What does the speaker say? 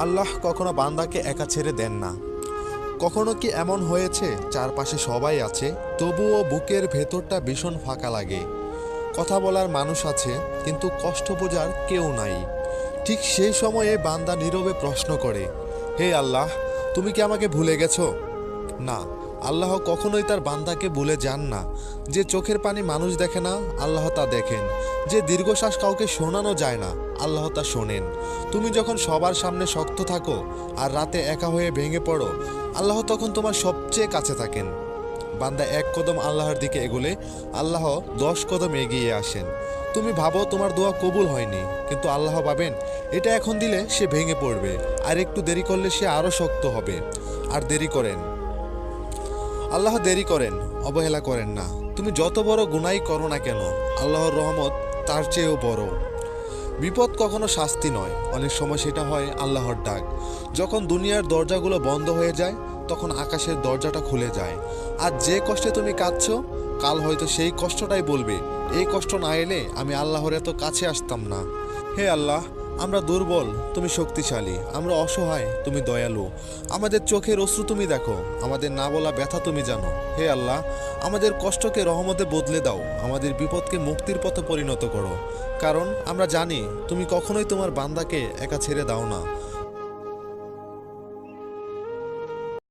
আল্লাহ কখনো বান্দাকে একা ছেড়ে দেন না। কখনো কি এমন হয়েছে? চারপাশে সবাই আছে, তবুও বুকের ভেতরটা ভীষণ ফাঁকা লাগে। কথা বলার মানুষ আছে, কিন্তু কষ্ট বোঝার কেউ নাই। ঠিক সেই সময়ে বান্দা নীরবে প্রশ্ন করে, হে আল্লাহ, তুমি কি আমাকে ভুলে গেছো? না। আল্লাহ কখনোই তার বান্দাকে বলে যান না। যে চোখের পানি মানুষ দেখে না, আল্লাহ তা দেখেন। যে দীর্ঘশ্বাস কাউকে শোনানো যায় না, আল্লাহ তা শোনেন। তুমি যখন সবার সামনে শক্ত থাকো আর রাতে একা হয়ে ভেঙে পড়ো, আল্লাহ তখন তোমার সবচেয়ে কাছে থাকেন। বান্দা এক কদম আল্লাহর দিকে এগোলে, আল্লাহ দশ কদম এগিয়ে আসেন। তুমি ভাবো তোমার দোয়া কবুল হয়নি, কিন্তু আল্লাহ ভাবেন, এটা এখন দিলে সে ভেঙে পড়বে, আর একটু দেরি করলে সে আরও শক্ত হবে। আর দেরি করেন। আল্লাহ দেরি করেন, অবহেলা করেন না। তুমি যত বড় গুনাই করো না কেন, আল্লাহর রহমত তার চেয়েও বড়। বিপদ কখনো শাস্তি নয়, অনেক সময় সেটা হয় আল্লাহর ডাক। যখন দুনিয়ার দরজাগুলো বন্ধ হয়ে যায়, তখন আকাশের দরজাটা খুলে যায়। আর যে কষ্টে তুমি কাঁদছো, কাল হয়তো সেই কষ্টটাই বলবে। এই কষ্ট না এলে আমি আল্লাহর এত কাছে আসতাম না। হে আল্লাহ আমরা দুর্বল, তুমি শক্তিশালী, আমরা অসহায়, তুমি দয়ালু। আমাদের চোখের অশ্রু তুমি দেখো, আমাদের না বলা ব্যথা তুমি জানো। হে আল্লাহ, আমাদের কষ্টকে রহমতে বদলে দাও, আমাদের বিপদকে মুক্তির পথে পরিণত করো। কারণ আমরা জানি, তুমি কখনোই তোমার বান্দাকে একা ছেড়ে দাও না।